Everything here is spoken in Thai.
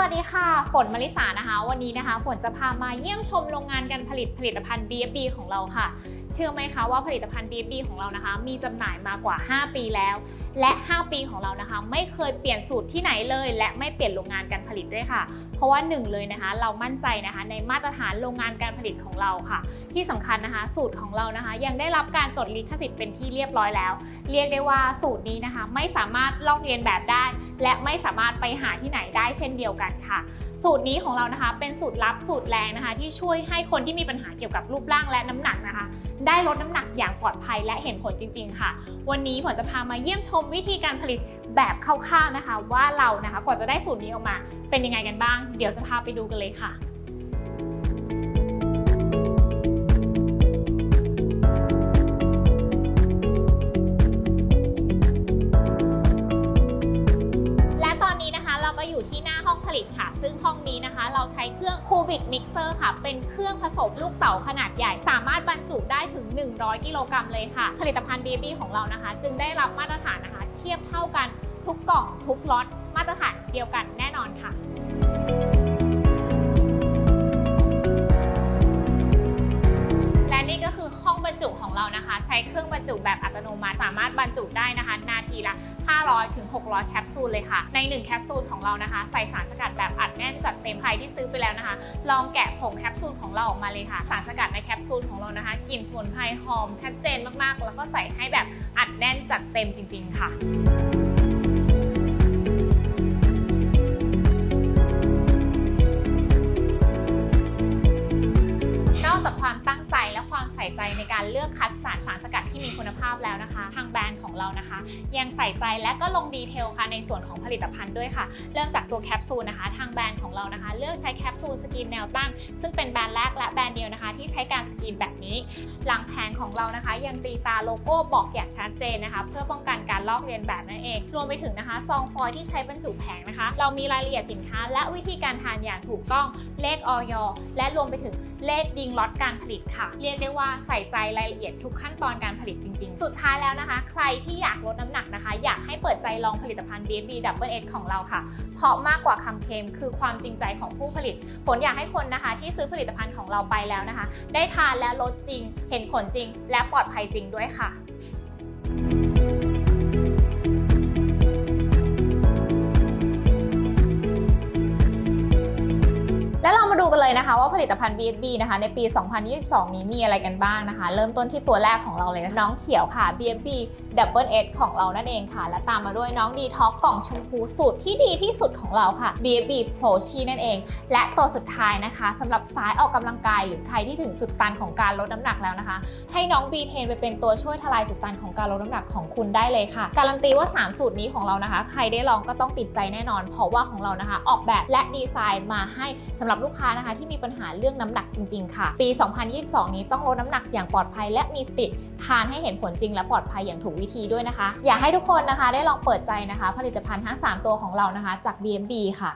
วัสดีค่ะ ฝนมลิสานะคะ วันนี้นะคะ ฝนจะพามาเยี่ยมชมโรงงานการผลิตผลิตภัณฑ์ BFB ของเราค่ะ เชื่อไหมคะว่าผลิตภัณฑ์ BFB ของเรานะคะ มีจำหน่ายมากว่า 5 ปีแล้ว และ 5 ปีของเรานะคะ ไม่เคยเปลี่ยนสูตรที่ไหนเลย และไม่เปลี่ยนโรงงานการผลิตด้วยค่ะ เพราะว่าหนึ่งเลยนะคะ เรามั่นใจนะคะ ในมาตรฐานโรงงานการผลิตของเราค่ะ ที่สำคัญนะคะ สูตรของเรานะคะ ยังได้รับการจดลิขสิทธิ์เป็นที่เรียบร้อยแล้ว เรียกได้ว่าสูตรนี้นะคะ ไม่สามารถลอกเลียนแบบได้ และไม่สามารถไปหาที่ไหนได้เช่นเดียวกันค่ะ สูตรนี้ของเรานะคะ เป็นสูตรลับสูตรแรงนะคะ ที่ช่วยให้คนที่มีปัญหาเกี่ยวกับรูปร่างและน้ำหนักนะคะ ได้ลดน้ำหนักอย่างปลอดภัยและเห็นผลจริง ๆ ค่ะ วันนี้ผมจะพามาเยี่ยมชมวิธีการผลิตแบบคร่าวๆนะคะ ว่าเรานะคะกว่าจะได้สูตรนี้ออกมา เป็นยังไงกันบ้าง เดี๋ยวจะพาไปดูกันเลยค่ะ ใช้เครื่อง Cubic Mixer ค่ะ เป็นเครื่องผสมลูกเต๋าขนาดใหญ่ สามารถบรรจุได้ถึง 100 กิโลกรัมเลยค่ะ ผลิตภัณฑ์ BB ของเรานะคะ จึงได้รับมาตรฐานนะคะ เทียบเท่ากันทุกกล่องทุกล็อตมาตรฐานเดียวกันแน่นอนค่ะและนี่ก็คือห้องบรรจุของเรานะคะ ใช้เครื่องบรรจุแบบอัตโนมัติสามารถบรรจุได้นะคะ นาทีละ 500ถึง600 แคปซูลเลยค่ะ ใน 1 แคปซูลของเรานะคะ ใส่สารสกัดแบบอัดแน่นจัดเต็มใครที่ซื้อไปแล้วนะคะ ลองแกะผงแคปซูลของเราออกมาเลยค่ะ สารสกัดในแคปซูลของเรานะคะกลิ่นสมุนไพรหอมชัดเจนมากๆ แล้วก็ใส่ให้แบบอัดแน่นจัดเต็มจริง ๆ ค่ะจากความตั้งใจและความใส่ใจในการเลือกคัดสรรสารสกัด ที่มีคุณภาพแล้วนะคะ ทางแบรนด์ของเรานะคะ ยังใส่ใจและก็ลงดีเทลค่ะในส่วนของผลิตภัณฑ์ด้วยค่ะ เริ่มจากตัวแคปซูลนะคะ ทางแบรนด์ของเรานะคะ เลือกใช้แคปซูลสกรีนแนวตั้ง ซึ่งเป็นแบรนด์แรกและแบรนด์เดียวนะคะ ที่ใช้การสกรีนแบบนี้ หลังแผงของเรานะคะ ยังตีตาโลโก้บอกอย่างชัดเจนนะคะ เพื่อป้องกันการลอกเลียนแบบนั่นเอง รวมไปถึงนะคะซองฟอยที่ใช้บรรจุแผงนะคะ เรามีรายละเอียดสินค้า และวิธีการทานอย่างถูกต้องเลขออยและรวมไปถึง เลขดิงล็อตการผลิตค่ะ เรียกได้ว่าใส่ใจรายละเอียดทุกขั้นตอนการผลิตจริง ๆ สุดท้ายแล้วนะคะ ใครที่อยากลดน้ำหนักนะคะ อยากให้เปิดใจลองผลิตภัณฑ์ BFB Double X ของเราค่ะ เพราะมากกว่าคำเคลมคือความจริงใจของผู้ผลิต ผลอยากให้คนนะคะ ที่ซื้อผลิตภัณฑ์ของเราไปแล้วนะคะ ได้ทานและลดจริง เห็นผลจริง และปลอดภัยจริงด้วยค่ะ เรามาดูกันเลยนะคะว่าผลิตภัณฑ์ BSB นะคะในปี 2022 นี้มีอะไรกันบ้างนะคะ เริ่มต้นที่ตัวแรกของเราเลยน้องเขียวค่ะ BSB Double X ของเรานั่นเองค่ะ และตามมาด้วยน้องดีท็อกกล่องชมพูสูตรที่ดีที่สุดของเราค่ะ BSB Pro Chi นั่นเอง และตัวสุดท้ายนะคะสำหรับสายออกกำลังกายหรือใครที่ถึงจุดตันของการลดน้ำหนักแล้วนะคะ ให้น้องบีเทนไปเป็นตัวช่วยทลายจุดตันของการลดน้ำหนักของคุณได้เลยค่ะ การันตีว่า 3 สูตรนี้ของเรานะคะ ใครได้ลองก็ต้องติดใจแน่นอน เพราะว่าของเรานะคะ ออกแบบและดีไซน์มาให้สำหรับลูกค้านะคะ ที่มีปัญหาเรื่องน้ำหนักจริง ๆ ค่ะ ปี 2022 นี้ต้องลดน้ำหนักอย่างปลอดภัยและมีสติทานให้เห็นผลจริงและปลอดภัยอย่างถูกวิธีด้วยนะคะ อยากให้ทุกคนนะคะได้ลองเปิดใจนะคะ ผลิตภัณฑ์ทั้ง 3 ตัวของเรานะคะ จาก BMB ค่ะ